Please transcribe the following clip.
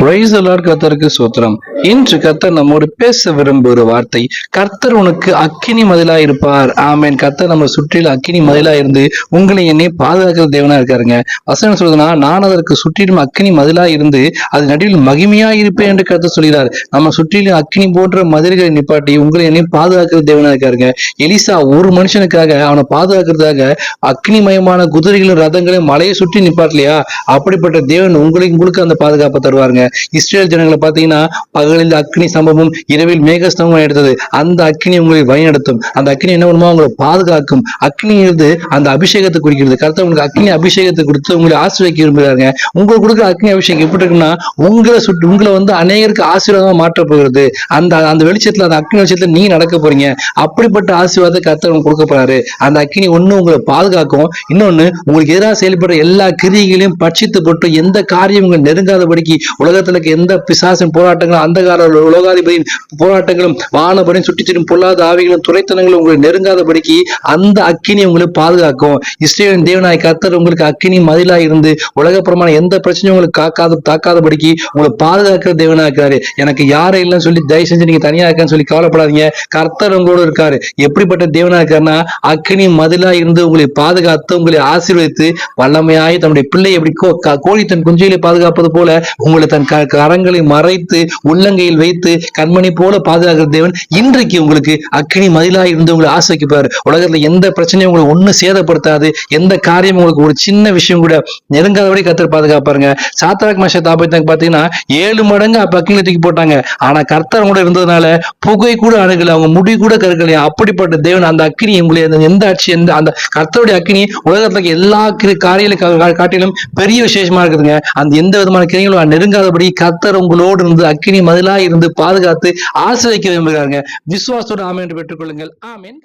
கத்தருக்கு சூத்திரம் கர்த்தருக்கு இன்று கர்த்தர் நம்மோடு பேச விரும்புகிற வார்த்தை கர்த்தர் உனக்கு அக்கினி மதிலா இருப்பார். ஆமேன். கர்த்தர் நம்ம சுற்றிலும் அக்கினி மதிலா இருந்து உங்களை என்னை பாதுகாக்கிற தேவனா இருக்காருங்க. வசனம் சொல்றதுன்னா நான் அதற்கு சுற்றிலும் அக்கினி மதிலா இருந்து அது நடுவில் மகிமையா இருப்பேன் என்று கர்த்தர் சொல்கிறார். நம்ம சுற்றிலும் அக்கினி போன்ற மதில்களை நிப்பாட்டி உங்களை என்னை பாதுகாக்கிற தேவனா இருக்காருங்க. எலிசா ஒரு மனுஷனுக்காக அவனை பாதுகாக்கிறதுக்காக அக்னிமயமான குதிரைகளும் ரதங்களையும் மலையை சுற்றி நிப்பாட்டலையா? அப்படிப்பட்ட தேவன் உங்களுக்கு உங்களுக்கு அந்த பாதுகாப்பை தருவாருங்க. இஸ்ரேல் ஜனங்களை பார்த்தீங்கன்னா பகலில் அக்னி சம்பவம் இரவில் மேகஸ்தம்பம் எடுத்தது. அந்த அக்னி உங்களை வழிநடத்தும். அந்த அக்னி என்ன பண்ணுமோ உங்களை பாதுகாக்கும். அக்னிங்கிறது அந்த அபிஷேகத்தை குறிக்கிறது கருத்து உங்களுக்கு அக்னி அபிஷேகத்தை கொடுத்து உங்களை ஆசிரியக்க விரும்புகிறாங்க உங்களுக்கு கொடுக்குற அக்னி அபிஷேகம் எப்படி இருக்குன்னா உங்களை சுட்டு உங்களை வந்து அநேகருக்கு ஆசீர்வாதமாக மாற்ற போகிறது. அந்த அந்த வெளிச்சத்தில் அந்த அக்னி வெளிச்சத்தில் நீ நடக்க போறீங்க. அப்படிப்பட்ட ஆசீர்வாதத்தை கர்த்தர் உங்களுக்கு கொடுக்க போறாரு. அந்த அக்னி ஒன்று உங்களை பாதுகாக்கும். இன்னொன்று உங்களுக்கு எதிராக செயல்படுற எல்லா கிரியைகளையும் பட்சித்து போட்டு எந்த காரியம் உங்களை நெருங்காதபடிக்கு உலக உலகத்துல எந்த பிசாசின் போராட்டங்களும் அந்த கால உலகாதிபதியின் போராட்டங்களும் வானபடியும் சுற்றி சுற்றும் பொல்லாத ஆவிகளும் துறைத்தனங்களும் உங்களை நெருங்காதபடிக்கு அந்த அக்கினி உங்களை பாதுகாக்கும். இஸ்ரேலின் தேவனாய் கத்தர் உங்களுக்கு அக்கினி மதிலா இருந்து உலகப்புறமான எந்த பிரச்சனையும் உங்களுக்கு காக்காத தாக்காதபடிக்கு உங்களை பாதுகாக்கிற தேவனா இருக்காரு. எனக்கு யாரும் இல்லைன்னு சொல்லி தயவு செஞ்சு நீங்க தனியா இருக்கேன்னு சொல்லி கவலைப்படாதீங்க. கர்த்தர் உங்களோட இருக்காரு. எப்படிப்பட்ட தேவனா இருக்காருன்னா அக்கினி மதிலா இருந்து உங்களை பாதுகாத்து உங்களை ஆசீர்வதித்து வல்லமையாய் தன்னுடைய பிள்ளை எப்படி கோழி தன் குஞ்சுகளை பாதுகாப்பது போல உங்களை தன் தன் கரங்களை மறைத்து உள்ளங்கையில் வைத்து கண்மணி போல பாதுகாக்கிற தேவன் இன்றைக்கு உங்களுக்கு அக்கினி மதிலாக இருந்து உங்களை ஆசைக்குப்பாரு உலகத்துல எந்த பிரச்சனையும் உங்களை ஒண்ணு சேதப்படுத்தாது. எந்த காரியம் உங்களுக்கு ஒரு சின்ன விஷயம் கூட நெருங்காதபடி கத்தர் பாதுகாப்பாருங்க. சாத்தராக் மஷ தாபத்தாங்க பாத்தீங்கன்னா ஏழு மடங்கு அப்ப அக்கினில தூக்கி போட்டாங்க. ஆனா கர்த்தர் கூட இருந்ததுனால புகை கூட அணுகல அவங்க முடி கூட கருக்கலையா அப்படிப்பட்ட தேவன் அந்த அக்கினி உங்களை எந்த ஆட்சி எந்த அந்த கர்த்தருடைய அக்கினி உலகத்துல எல்லா காரியங்களும் காட்டிலும் பெரிய விசேஷமா இருக்குதுங்க. அந்த எந்த விதமான கிரியங்களும் நெருங்காத நெருங்காதபடி கத்தர் உங்களோடு இருந்து அக்கினி மதிலா இருந்து பாதுகாத்து ஆசிரியக்க விரும்புகிறாங்க விசுவாசோடு ஆமேன் என்று பெற்றுக்கொள்ளுங்கள். ஆமேன்.